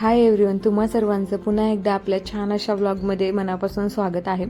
Hi everyone तुम्हा सर्वांचं पुन्हा एकदा आपल्या छान अशा व्लॉगमध्ये मनापासून स्वागत आहे.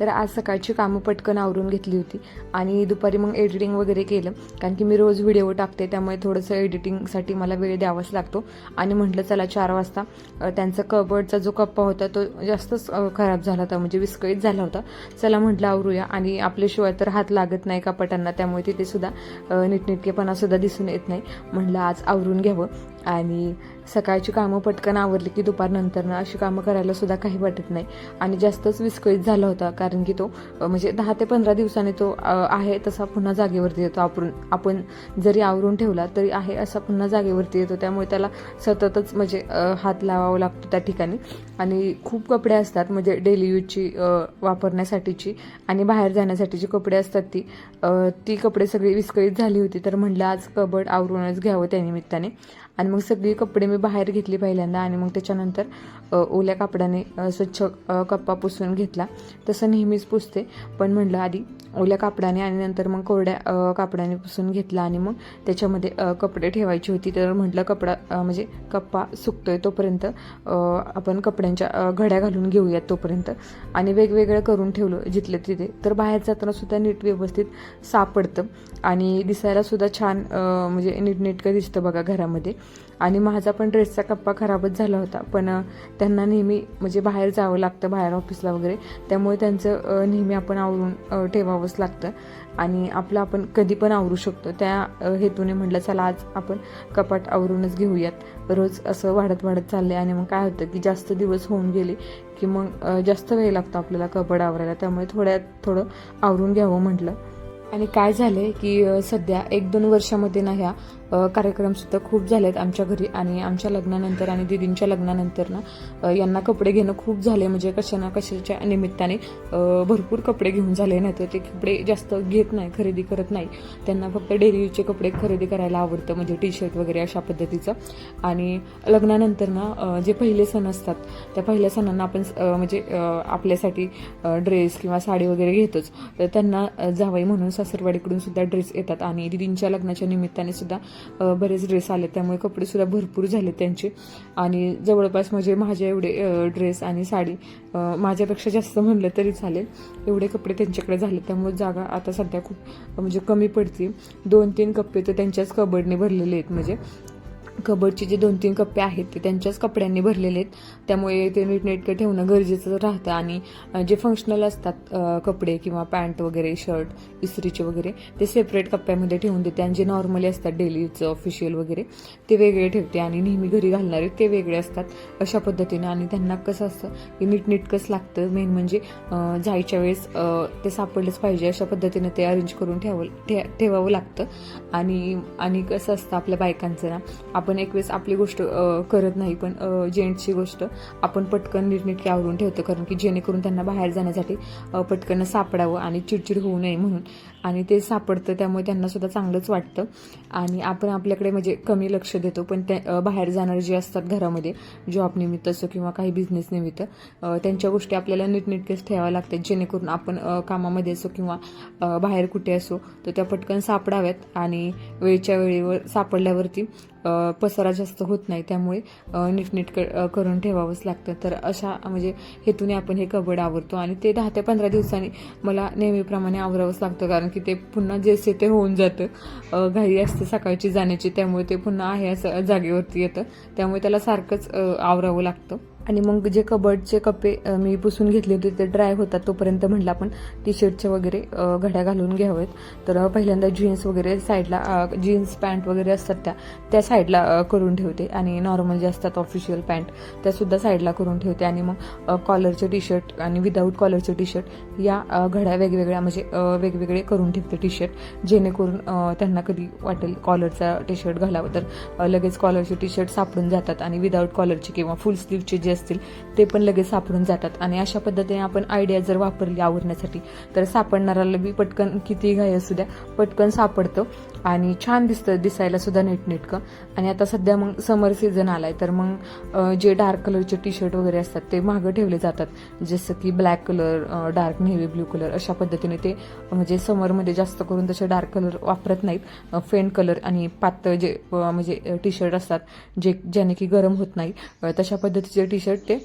तर आज सकाळची कामं पटकन आवरून घेतली होती आणि दुपारी मग एडिटिंग वगैरे केलं. कारण की मी रोज व्हिडिओ टाकते त्यामुळे थोडंसं एडिटिंगसाठी मला वेळ द्यावाच लागतो. आणि म्हटलं चला चार वाजता त्यांचा कबर्डचा जो कप्पा होता तो जास्तच खराब झाला होता म्हणजे विस्कळीत झाला होता. चला म्हटलं आवरूया. आणि आपल्याशिवाय तर हात लागत नाही कपाटांना त्यामुळे तिथे सुद्धा दिसून येत नाही. म्हटलं आज आवरून घ्यावं. आणि सकाळची कामं पटकन आवरली की दुपारनंतर ना अशी कामं करायला सुद्धा काही वाटत नाही. आणि जास्तच विस्कळीत झाला होता कारण की तो म्हणजे दहा ते पंधरा दिवसांनी तो आहे तसा पुन्हा जागेवरती येतो. आपण आपण जरी आवरून ठेवला तरी आहे असा पुन्हा जागेवरती येतो. त्यामुळे त्याला सततच म्हणजे हात लावावा लागतो त्या ठिकाणी. आणि खूप कपडे असतात म्हणजे डेली यूजची वापरण्यासाठीची आणि बाहेर जाण्यासाठी जी कपडे असतात ती. ती कपडे सगळी विस्कळीत झाली होती तर म्हणलं आज कबड आवरूनच घ्यावं त्यानिमित्ताने आणि मग सगळी कपडे मी बाहेर घेतली पहिल्यांदा आणि मग त्याच्यानंतर ओल्या कापडाने स्वच्छ कप्पा पुसून घेतला. तसं नेहमीच पुसते. पण म्हणलं आधी ओल्या कापडाने आणि नंतर मग कोरड्या कापडाने पुसून घेतला आणि मग त्याच्यामध्ये कपडे ठेवायची होती. तर म्हटलं कपडा म्हणजे कप्पा सुकतोय तोपर्यंत आपण कपड्यांच्या घड्या घालून घेऊयात तोपर्यंत. आणि वेगवेगळं करून ठेवलं जिथलं तिथे. तर बाहेर जाताना सुद्धा नीट व्यवस्थित सापडतं आणि दिसायला सुद्धा छान म्हणजे नीटनेटकं दिसतं बघा घरामध्ये. आणि माझा पण ड्रेसचा कप्पा खराबच झाला होता. पण त्यांना नेहमी म्हणजे बाहेर जावं लागतं बाहेर ऑफिसला वगैरे. त्यामुळे त्यांचं नेहमी आपण आवरून ठेवावंच लागतं. आणि आपलं आपण कधी पण आवरू शकतो. त्या हेतूने म्हटलं चला आज आपण कपाट आवरूनच घेऊयात. रोज असं वाढत वाढत चाललंय. आणि मग काय होतं की जास्त दिवस होऊन गेले की मग जास्त वेळ लागतो आपल्याला कपाट आवरायला. त्यामुळे थोड्यात थोडं आवरून घ्यावं म्हटलं. आणि काय झालंय की सध्या एक दोन वर्षामध्ये ना ह्या कार्यक्रमसुद्धा खूप झाले आहेत आमच्या घरी आणि आमच्या लग्नानंतर आणि दिदींच्या लग्नानंतर ना यांना कपडे घेणं खूप झाले म्हणजे कशा ना कशाच्या निमित्ताने भरपूर कपडे घेऊन झाले नाही तर ते कपडे जास्त घेत नाही खरेदी करत नाही. त्यांना फक्त डेरीचे कपडे खरेदी करायला आवडतं म्हणजे टी शर्ट वगैरे अशा पद्धतीचं. आणि लग्नानंतर ना जे पहिले सण असतात त्या पहिल्या सणांना आपण म्हणजे आपल्यासाठी ड्रेस किंवा साडी वगैरे घेतोच. तर त्यांना जावई म्हणून सासरवाडीकडून सुद्धा ड्रेस येतात. आणि दिदींच्या लग्नाच्या निमित्ताने सुद्धा बरेच ड्रेस आले. त्यामुळे कपडेसुद्धा भरपूर झाले त्यांचे. आणि जवळपास म्हणजे माझे एवढे ड्रेस आणि साडी माझ्यापेक्षा जास्त म्हणलं तरी चालेल. एवढे कपडे त्यांच्याकडे झाले. त्यामुळे जागा आता सध्या खूप म्हणजे कमी पडते दोन तीन कप्पे तर त्यांच्याच कबडने भरलेले आहेत. म्हणजे कबडचे जे दोन तीन कप्पे आहेत ते त्यांच्याच कपड्यांनी भरलेले आहेत. त्यामुळे ते नीटनेटकं ठेवणं गरजेचं राहतं. आणि जे फंक्शनल असतात कपडे किंवा पॅन्ट वगैरे शर्ट इस्त्रीचे वगैरे ते सेपरेट कप्प्यामध्ये ठेवून देते. आणि जे नॉर्मली असतात डेलीचं ऑफिशियल वगैरे ते वेगळे ठेवते. आणि नेहमी घरी घालणारे ते वेगळे असतात अशा पद्धतीने. आणि त्यांना कसं असतं की नीटनेटकंच लागतं. मेन म्हणजे जायच्या वेळेस ते सापडलंच पाहिजे अशा पद्धतीने ते अरेंज करून ठेवावं ठे ठेवावं लागतं. आणि आणि कसं असतं आपल्या बायकांचं ना आपण एक वेळेस आपली गोष्ट करत नाही पण जेंट्सची गोष्ट आपण पटकन नीटनेटकी आवरून ठेवतो. कारण की जेणेकरून त्यांना बाहेर जाण्यासाठी पटकन सापडावं आणि चिडचिड होऊ नये म्हणून. आणि ते सापडतं त्यामुळे त्यांना सुद्धा चांगलंच वाटतं. आणि आपण आपल्याकडे म्हणजे कमी लक्ष देतो पण त्या बाहेर जाणारे जे असतात घरामध्ये जॉब निमित्त असो किंवा काही बिझनेस निमित्त त्यांच्या गोष्टी आपल्याला नीटनेटकेच ठेवाव्या लागतात. जेणेकरून आपण कामामध्ये असो किंवा बाहेर कुठे असो तर त्या पटकन सापडाव्यात. आणि वेळच्या वेळेवर सापडल्यावरती पसारा जास्त होत नाही त्यामुळे नीटनीट क- करून ठेवावंच लागतं. तर अशा म्हणजे हेतूने आपण हे कबड आवरतो आणि ते दहा ते पंधरा दिवसांनी मला नेहमीप्रमाणे आवरावंच लागतं कारण की ते पुन्हा जेसे ते होऊन जातं. घाई असते सकाळची जाण्याची त्यामुळे ते पुन्हा आहे असं जागेवरती येतं. त्यामुळे त्याला सारखंच आवरावं लागतं. आणि मग जे कबडचे कपे मी पुसून घेतले होते ते ड्राय होतात तोपर्यंत म्हटलं आपण टी शर्टचे वगैरे घड्या घालून घ्यावेत. तर पहिल्यांदा जीन्स वगैरे साईडला जीन्स पॅन्ट वगैरे असतात त्या त्या साईडला करून ठेवते. आणि नॉर्मल जे असतात ऑफिशियल पॅन्ट त्यासुद्धा साईडला करून ठेवते. आणि मग कॉलरचे टी शर्ट आणि विदाऊट कॉलरचे टी शर्ट या घड्या वेगवेगळ्या म्हणजे वेगवेगळे करून ठेवते टी शर्ट जेणेकरून त्यांना कधी वाटेल कॉलरचा टी शर्ट घालावं तर लगेच कॉलरचे टी शर्ट सापडून जातात. आणि विदाऊट कॉलरचे किंवा फुल स्लीवचे जे असतील ते पण लगेच सापडून जातात. आणि अशा पद्धतीने आपण आयडिया जर वापरली आवरण्यासाठी तर सापडणाऱ्याला बी पटकन किती घाई असू द्या पटकन सापडतं. आणि छान दिसतं दिसायला सुद्धा नीटनेटकं. आणि आता सध्या मग समर सीझन आलाय तर मग जे डार्क कलरचे टी शर्ट वगैरे असतात ते मागं ठेवले जातात. जसं की black colour dark navy blue colour अशा पद्धतीने ते म्हणजे समरमध्ये जास्त करून तसे डार्क कलर वापरत नाहीत. फेंट कलर आणि पातळ जे म्हणजे टी शर्ट असतात जे ज्याने की गरम होत नाही तशा पद्धतीचे टी शर्ट ते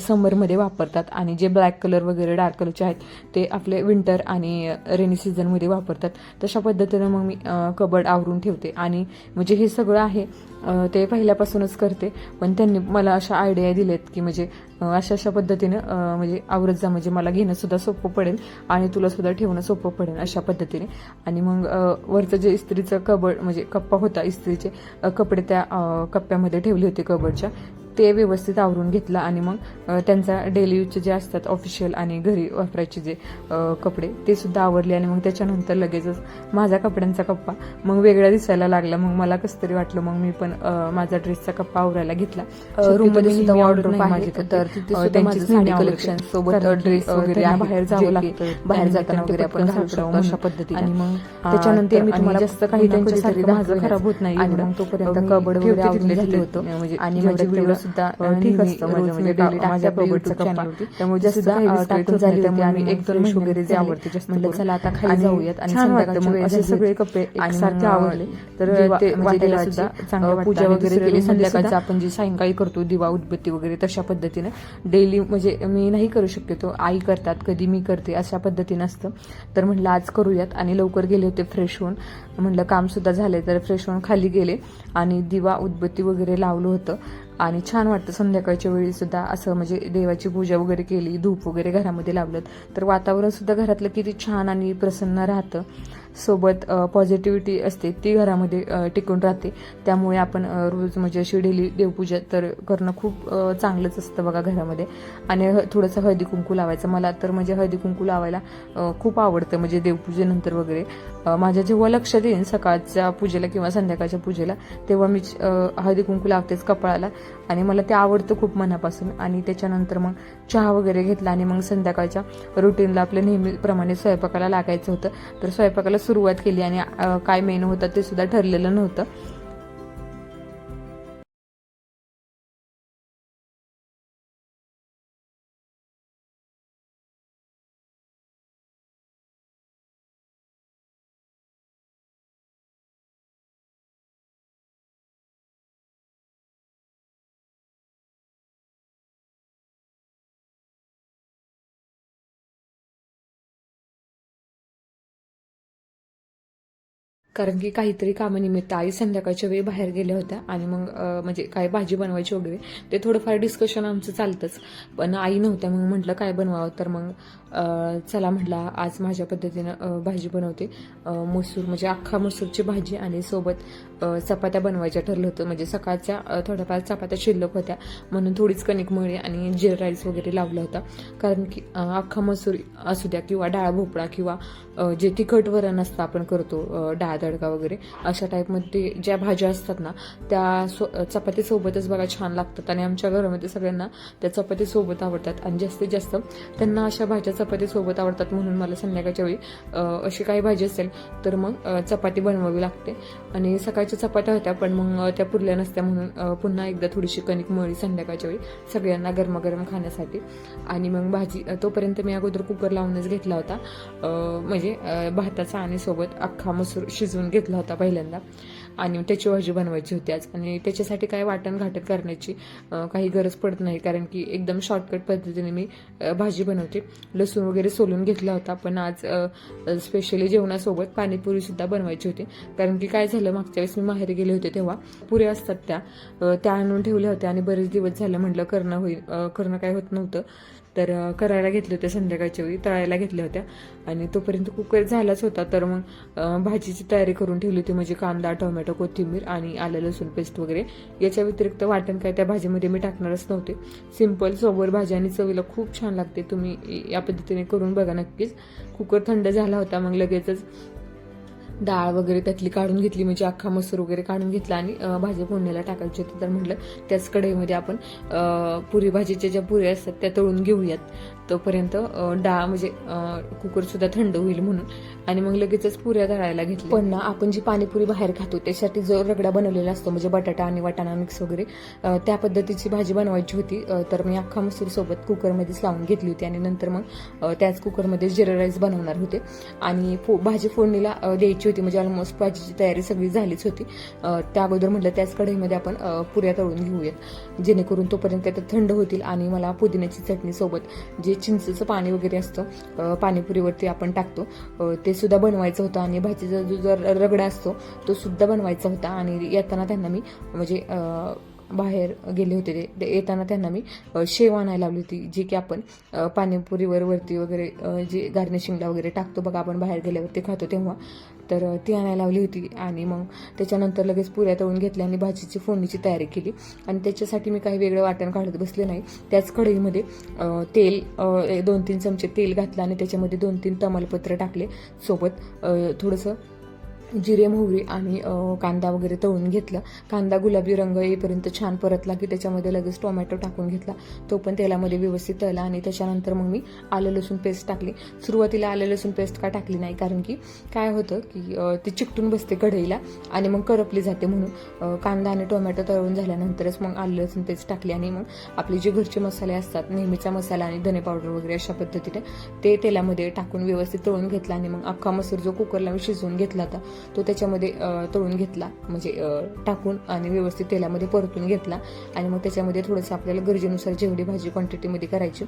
समरमध्ये वापरतात आणि जे ब्लॅक कलर वगैरे डार्क कलरचे आहेत ते आपले विंटर आणि रेनी सीझनमध्ये वापरतात. तशा पद्धतीनं मग मी कबड आवरून ठेवते. आणि म्हणजे हे सगळं आहे ते पहिल्यापासूनच करते. पण त्यांनी मला अशा आयडिया दिल्यात की म्हणजे अशा अशा पद्धतीनं म्हणजे आवरत जा. म्हणजे मला घेणंसुद्धा सोपं पडेल आणि तुलासुद्धा ठेवणं सोपं पडेल अशा पद्धतीने. आणि मग वरचं जे इस्त्रीचं कबड म्हणजे कप्पा होता इस्त्रीचे कपडे त्या कप्प्यामध्ये ठेवले होते कबडच्या. ते व्यवस्थित आवरून घेतलं आणि मग त्यांचा डेली यूजचे जे असतात ऑफिशियल आणि घरी वापरायचे जे कपडे ते सुद्धा आवरले आणि मग त्याच्यानंतर लगेचच माझा कपड्यांचा कप्पा मग वेगळा दिसायला लागला. मग मला कसं तरी वाटलं मग मी पण माझा ड्रेसचा कप्पा आवरायला घेतला. रूममध्ये सुद्धा वॉर्डरोब आहे तर माझं साडी कलेक्शन सोबत ड्रेस वगैरे. बाहेर जावं लागतं. बाहेर जाताना वगैरे आपण घालू शकतो अशा पद्धतीने. आणि मग त्याच्यानंतर मी तुम्हाला जास्त काही त्यांच्यासाठी माझं खराब होत नाही आणि मग तोपर्यंत कबड वगैरे आवरून घेतलं होतं. म्हणजे आणि माझे व्हिडिओ सुद्धा ठीक असतं म्हणजे माझ्या त्यामुळे जास्त टाकून झाली होती आणि एक दोन वगैरे जे आवडते जास्त चला आता खाली जाऊयात आणि संध्याकाळच्या असे सगळे कपडे एकसारखे आवडले तर ते म्हणजे वाटायला सुद्धा. पूजा वगैरे केली संध्याकाळचं आपण जी सायंकाळी करतो दिवा उदबत्ती वगैरे तशा पद्धतीने डेली म्हणजे मी नाही करू शक्यतो. आई करतात कधी मी करते अशा पद्धतीनं असतं. तर म्हटलं आज करूयात. आणि लवकर गेले होते फ्रेश होऊन. म्हटलं काम सुद्धा झाले तर फ्रेश होऊन खाली गेले आणि दिवा उदबत्ती वगैरे लावलं होतं. आणि छान वाटतं संध्याकाळच्या वेळी सुद्धा असं म्हणजे देवाची पूजा वगैरे केली धूप वगैरे घरामध्ये लावलं. तर वातावरण सुद्धा घरातलं किती छान आणि प्रसन्न राहतं. सोबत पॉझिटिव्हिटी असते ती घरामध्ये टिकून राहते. त्यामुळे आपण रोज म्हणजे अशी डेली देवपूजा तर करणं खूप चांगलंच असतं बघा घरामध्ये. आणि ह- थोडंसं हळदी कुंकू लावायचं. मला तर म्हणजे हळदी कुंकू लावायला खूप आवडतं म्हणजे देवपूजेनंतर वगैरे. माझ्या जेव्हा लक्षात येईल सकाळच्या पूजेला किंवा संध्याकाळच्या पूजेला तेव्हा मी हळदी कुंकू लावतेच कपाळाला. आणि मला ते आवडतं खूप मनापासून. आणि त्याच्यानंतर मग चहा वगैरे घेतला आणि मग संध्याकाळच्या रुटीनला आपल्या नेहमीप्रमाणे स्वयंपाकाला लागायचं होतं. तर स्वयंपाकाला सुरुवात केली आणि काय मेनू होता ते सुद्धा ठरलेलं नव्हतं. कारण की काहीतरी कामानिमित्त आई संध्याकाळच्या वेळी बाहेर गेल्या होत्या आणि मग म्हणजे काय भाजी बनवायची वगैरे ते थोडंफार डिस्कशन आमचं चालतंच. पण आई नव्हत्या मग म्हटलं काय बनवावं? तर मग चला म्हटलं आज माझ्या पद्धतीनं भाजी बनवते. मसूर म्हणजे अख्खा मसूरची भाजी आणि सोबत चपात्या बनवायच्या ठरलं होतं. म्हणजे सकाळच्या थोड्याफार चपात्या शिल्लक होत्या. म्हणून थोडीच कणिक मळी आणि जिरा राईस वगैरे लावला होता. कारण की अख्खा मसूर असू द्या किंवा डाळ भोपळा किंवा जे तिखट वरण असतं आपण करतो डाळ तडका वगैरे अशा टाईपमध्ये ज्या भाज्या असतात ना त्या सो चपातीसोबतच बघा छान लागतात. आणि आमच्या घरामध्ये सगळ्यांना त्या चपातीसोबत आवडतात. आणि जास्तीत जास्त त्यांना अशा भाज्या चपातीसोबत आवडतात म्हणून मला संध्याकाळच्या वेळी अशी काही भाजी असेल तर मग चपाती बनवावी लागते. आणि सकाळच्या चपात्या होत्या पण मग त्या पुरल्या नसत्या म्हणून पुन्हा एकदा थोडीशी कणिक मळी संध्याकाळच्या वेळी सगळ्यांना गरमागरम खाण्यासाठी. आणि मग भाजी तोपर्यंत मी अगोदर कुकर लावूनच घेतला होता. म्हणजे भाताचा आणि सोबत अख्खा मसूर शिजवून घेतला होता पहिल्यांदा. आणि त्याची भाजी बनवायची होती आज. आणि त्याच्यासाठी काय वाटण घाटण करण्याची काही गरज पडत नाही. कारण की एकदम शॉर्टकट पद्धतीने मी भाजी बनवते. लसूण वगैरे सोलून घेतला होता. पण आज स्पेशली जेवणासोबत पाणीपुरीसुद्धा बनवायची होती. कारण की काय झालं मागच्या वेळेस मी माहेरी गेले होते तेव्हा. पुऱ्या असतात त्या. त्या आणून ठेवल्या होत्या. आणि बरेच दिवस झालं म्हटलं करणं होईल करणं काय होत नव्हतं. तर करायला घेतले होते संध्याकाळच्या वेळी तळायला घेतल्या होत्या. आणि तोपर्यंत कुकर झालाच होता. तर मग भाजीची तयारी करून ठेवली होती म्हणजे कांदा टोमॅटो कोथिंबीर आणि आलं लसूण पेस्ट वगैरे. याच्या व्यतिरिक्त वाटण काय त्या भाजीमध्ये मी टाकणारच नव्हते. सिंपल सोबर भाजी आणि चवीला खूप छान लागते. तुम्ही या पद्धतीने करून बघा नक्कीच. कुकर थंड झाला होता मग लगेचच डाळ वगैरे त्यातली काढून घेतली म्हणजे अख्खा मसूर वगैरे काढून घेतला आणि भाजी फोडणीला टाकायची होती. तर म्हटलं त्याच कढईमध्ये आपण पुरी भाजीच्या ज्या पुऱ्या असतात त्या तळून घेऊयात. तोपर्यंत डाळ म्हणजे कुकर सुद्धा थंड होईल म्हणून. आणि मग लगेचच पुऱ्या तळायला घेतल्या. पण ना आपण जी पाणीपुरी बाहेर खातो त्यासाठी जो रगडा बनवलेला असतो म्हणजे बटाटा आणि वाटाणा मिक्स वगैरे त्या पद्धतीची भाजी बनवायची होती. तर मी अख्खा मसूरसोबत कुकरमध्येच लावून घेतली होती आणि नंतर मग त्याच कुकरमध्ये जिरा राईस बनवणार होते. आणि फो भाजी फोडणीला द्यायची होती म्हणजे ऑलमोस्ट भाजीची तयारी सगळी झालीच होती. त्या अगोदर म्हटलं त्याच कढईमध्ये आपण पुऱ्या तळून घेऊयात. जेणेकरून तोपर्यंत त्या थंड होतील आणि मला पुदिन्याची चटणी सोबत जे चिंचेचं पाणी वगैरे असतं पाणीपुरीवरती आपण टाकतो. ते सुद्धा बनवायचं होतं आणि भाजीचा जो जर रगडा असतो तो सुद्धा बनवायचा होता आणि येताना त्यांना मी म्हणजे बाहेर गेले होते. ते- येताना त्यांना मी शेव आणायला लावली होती जी की आपण पाणीपुरीवर वरती वगैरे जे जी गार्निशिंगला वगैरे टाकतो बघा आपण बाहेर गेल्यावरती खातो तेव्हा. तर ती आणायला लावली होती. आणि मग त्याच्यानंतर लगेच पुऱ्या तळून घेतल्या आणि भाजीची फोडणीची तयारी केली. आणि त्याच्यासाठी मी काही वेगळं वाटण काढत बसले नाही. त्याच कढईमध्ये तेल दोन तीन चमचे तेल घातलं आणि त्याच्यामध्ये दोन तीन तमालपत्र टाकले. सोबत थोडंसं जिरे मोहरी आणि कांदा वगैरे तळून घेतलं. कांदा गुलाबी रंग येईपर्यंत छान परतला की त्याच्यामध्ये लगेच टोमॅटो टाकून घेतला. तो पण तेलामध्ये व्यवस्थित तळला आणि त्याच्यानंतर मग मी आलं लसूण पेस्ट टाकली. सुरुवातीला आलं लसूण पेस्ट का टाकली नाही कारण की काय होतं की ती चिकटून बसते कढईला आणि मग करपली जाते म्हणून. कांदा आणि टोमॅटो तळून झाल्यानंतरच मग आलं लसूण पेस्ट टाकली आणि मग आपले जे घरचे मसाले असतात नेहमीचा मसाला आणि धने पावडर वगैरे अशा पद्धतीने ते तेलामध्ये टाकून व्यवस्थित तळून घेतला आणि मग अख्खा मसूर जो कुकरला मी शिजवून घेतला होता तो त्याच्यामध्ये तळून घेतला. म्हणजे टाकून आणि व्यवस्थित तेलामध्ये परतून घेतला. आणि मग त्याच्यामध्ये थोडंसं आपल्याला गरजेनुसार जेवढी भाजी क्वांटिटीमध्ये करायची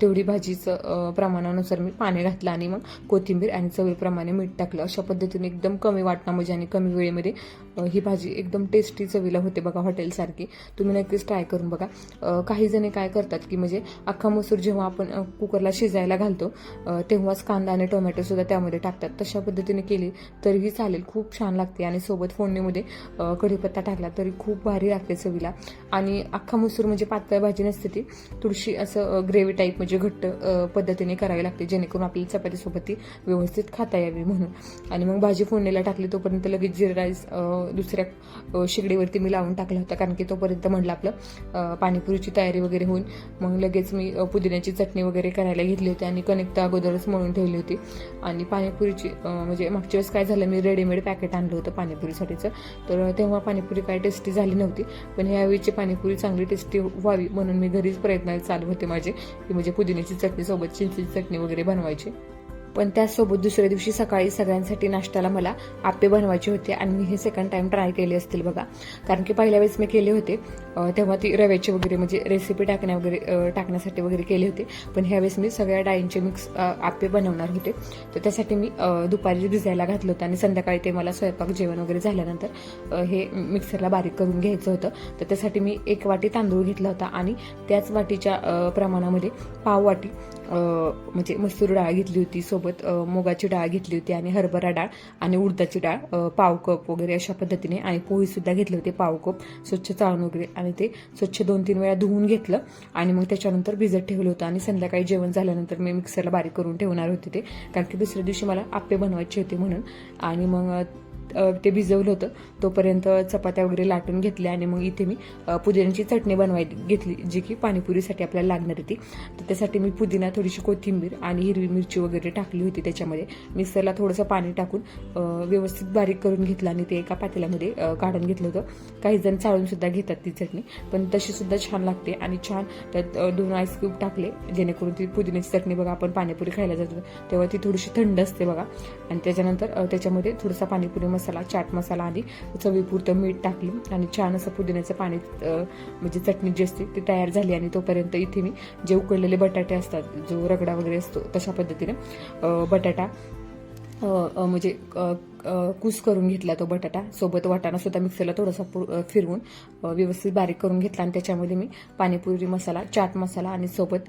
तेवढी भाजीचं प्रमाणानुसार मी पाणी घातलं आणि मग कोथिंबीर आणि चवीप्रमाणे मीठ टाकलं. अशा पद्धतीने एकदम कमी वाटणामध्ये म्हणजे आणि कमी वेळेमध्ये ही भाजी एकदम टेस्टी चवीला होते बघा हॉटेलसारखी. तुम्ही नक्कीच ट्राय करून बघा. काही जणे काय करतात की म्हणजे अख्खा मसूर जेव्हा आपण कुकरला शिजायला घालतो तेव्हाच कांदा आणि टोमॅटो सुद्धा त्यामध्ये टाकतात. तशा पद्धतीने केली तरीही चालेल खूप छान लागते. आणि सोबत फोडणीमध्ये कढीपत्ता टाकला तरी खूप भारी लागते चवीला. आणि अख्खा मसूर म्हणजे पातळ भाजी नसते ती थोडीशी असं ग्रेव्ही टाईप म्हणजे घट्ट पद्धतीने करावी लागते जेणेकरून आपल्याला चपातीसोबत ती व्यवस्थित खाता यावी म्हणून. आणि मग भाजी फोडणीला टाकली तोपर्यंत लगेच जिरा राईस दुसऱ्या शेगडीवरती मी लावून टाकला होता कारण की तोपर्यंत म्हटलं आपलं पाणीपुरीची तयारी वगैरे होऊन. मग लगेच मी पुदिन्याची चटणी वगैरे करायला घेतली होती आणि कणिक अगोदरच मळून ठेवली होती. आणि पाणीपुरीची म्हणजे मागच्या वेळेस काय झालं मी रेडीमेड पॅकेट आणलं होतं पाणीपुरीसाठीचं. तर तेव्हा पाणीपुरी काय टेस्टी झाली नव्हती. पण ह्यावेळीची पाणीपुरी चांगली टेस्टी व्हावी म्हणून मी घरीच प्रयत्न चालू होते माझे. की म्हणजे पुदिन्याची चटणीसोबत चिंचीची चिंचेची चटणी वगैरे बनवायची. पण त्याचसोबत दुसऱ्या दिवशी सकाळी सगळ्यांसाठी नाश्त्याला मला आप्पे बनवायचे होते. आणि मी हे सेकंड टाइम ट्राय केले असतील बघा. कारण की पहिल्या वेळेस मी केले होते. तेव्हा ती रव्याची वगैरे म्हणजे रेसिपी टाकण्या वगैरे टाकण्यासाठी वगैरे केले होते. पण ह्यावेळेस मी सगळ्या डाळींचे मिक्स आपे आप्पे बनवणार होते. तर त्यासाठी मी दुपारी भिजायला घातलं होतं आणि संध्याकाळी ते मला स्वयंपाक जेवण वगैरे झाल्यानंतर हे मिक्सरला बारीक करून घ्यायचं होतं. तर त्यासाठी मी एक वाटी तांदूळ घेतला होता आणि त्याच वाटीच्या प्रमाणामध्ये पाव वाटी म्हणजे मसूर डाळ घेतली होती सोबत मुगाची डाळ घेतली होती आणि हरभरा डाळ आणि उडदाची डाळ पाव कप वगैरे अशा पद्धतीने आणि पोळीसुद्धा घेतली होती पाव कप स्वच्छ चाळून वगैरे. आणि ते स्वच्छ दोन तीन वेळा धुवून घेतलं आणि मग त्याच्यानंतर भिजत ठेवलं होतं आणि संध्याकाळी जेवण झाल्यानंतर मी मिक्सरला बारीक करून ठेवणार होते ते. कारण की दुसऱ्या दिवशी मला आप्पे बनवायचे होते म्हणून. आणि मग ते भिजवलं होतं. तोपर्यंत चपात्या वगैरे लाटून घेतल्या आणि मग इथे मी पुदिन्याची चटणी बनवाय घेतली जी की पाणीपुरीसाठी आपल्याला लागणार होती. तर त्यासाठी मी पुदिना थोडीशी कोथिंबीर आणि हिरवी मिरची वगैरे टाकली होती. त्याच्यामध्ये मिक्सरला थोडंसं पाणी टाकून व्यवस्थित बारीक करून घेतलं आणि ते एका पातेल्यामध्ये काढून घेतलं होतं. काही जण चाळूनसुद्धा घेतात ती चटणी पण तशीसुद्धा छान लागते आणि छान त्यात दोन आईस्क्यूब टाकले जेणेकरून ती पुदिन्याची चटणी बघा आपण पाणीपुरी खायला जातो तेव्हा ती थोडीशी थंड असते बघा. आणि त्याच्यानंतर त्याच्यामध्ये थोडासा पाणीपुरी मसाला मसाला चाट मसाला आणि चवीपुरतं मीठ टाकलं आणि छान असं पुदिन्याचं पाणी म्हणजे चटणी जी असते ती तयार झाली आणि तोपर्यंत इथे मी जे उकडलेले बटाटे असतात जो रगडा वगैरे असतो तशा पद्धतीने बटाटा म्हणजे कूस करून घेतला तो बटाटा. सोबत वाटाणा सुद्धा मिक्सरला थोडासा पु- फिरवून व्यवस्थित बारीक करून घेतला आणि त्याच्यामध्ये मी पाणीपुरी मसाला चाट मसाला आणि सोबत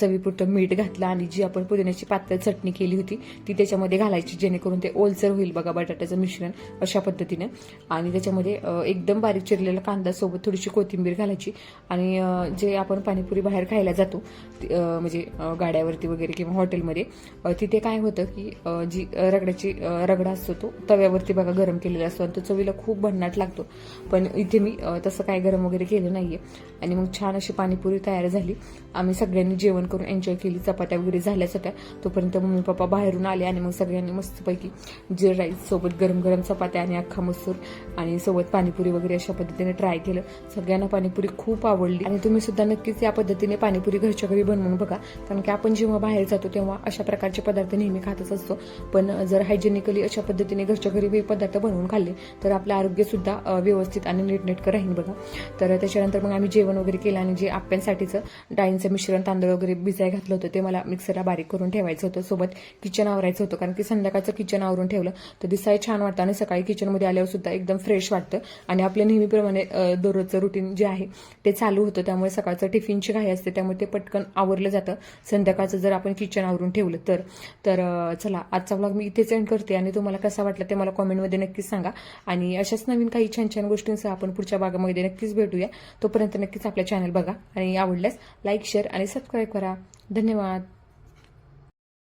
चवीपुरतं मीठ घातलं आणि जी आपण पुदिन्याची पातळ चटणी केली होती ती त्याच्यामध्ये घालायची जेणेकरून ते ओलसर होईल बघा बटाट्याचं मिश्रण अशा पद्धतीने. आणि त्याच्यामध्ये एकदम बारीक चिरलेला कांदा सोबत थोडीशी कोथिंबीर घालायची आणि जे आपण पाणीपुरी बाहेर खायला जातो म्हणजे गाड्यावरती वगैरे किंवा हॉटेलमध्ये तिथे काय होतं की जी रगड्याची रगडा असतो तो. तव्यावरती बघा गरम केलेला असतो आणि तो चवीला खूप भन्नाट लागतो. पण इथे मी तसं काय गरम वगैरे केलं नाहीये. आणि मग छान अशी पाणीपुरी तयार झाली. आम्ही सगळ्यांनी जेवण करून एन्जॉय केली. चपात्या वगैरे झाल्याच होत्या. तोपर्यंत मम्मी पप्पा बाहेरून आले आणि मग सगळ्यांनी मस्तपैकी जे राईस सोबत गरम गरम चपात्या आणि अख्खा मसूर आणि सोबत पाणीपुरी वगैरे अशा पद्धतीने ट्राय केलं. सगळ्यांना पाणीपुरी खूप आवडली. आणि तुम्ही सुद्धा नक्कीच या पद्धतीने पाणीपुरी घरच्या घरी बनवून बघा. कारण की आपण जेव्हा बाहेर जातो तेव्हा अशा प्रकारचे पदार्थ नेहमी खातच असतो. पण जर हायजेनिकली अशा पद्धतीने घरच्या घरी हे पदार्थ बनवून खाल्ले तर आपलं आरोग्य सुद्धा व्यवस्थित आणि नीटनेटकं राहील बघा. तर त्याच्यानंतर मग आम्ही जेवण वगैरे केलं आणि जे आप्यांसाठीचं डाळींचं मिश्रण तांदूळ वगैरे भिजाय घातलं होतं ते मला मिक्सरला बारीक करून ठेवायचं होतं. सोबत किचन आवरायचं होतं कारण की संध्याकाळचं किचन आवरून ठेवलं तर दिसाय छान वाटतं आणि सकाळी किचनमध्ये आल्यावर सुद्धा एकदम फ्रेश वाटतं. आणि आपल्या नेहमीप्रमाणे दररोजचं रुटीन जे आहे ते चालू होतं. त्यामुळे सकाळचं टिफिनची घाई असते त्यामुळे ते पटकन आवरलं जातं. संध्याकाळचं जर आपण किचन आवरून ठेवलं तर तर चला आजचा ब्लॉग मी इथेच एंड करते आणि तुम्हाला कसा वाटला ते मला कॉमेंटमध्ये नक्कीच सांगा. आणि अशाच नवीन काही छान छान गोष्टींसह आपण पुढच्या भागामध्ये नक्कीच भेटूया. तोपर्यंत नक्कीच आपल्या चॅनल बघा आणि आवडल्यास लाईक शेअर आणि सबस्क्राईब करा. धन्यवाद.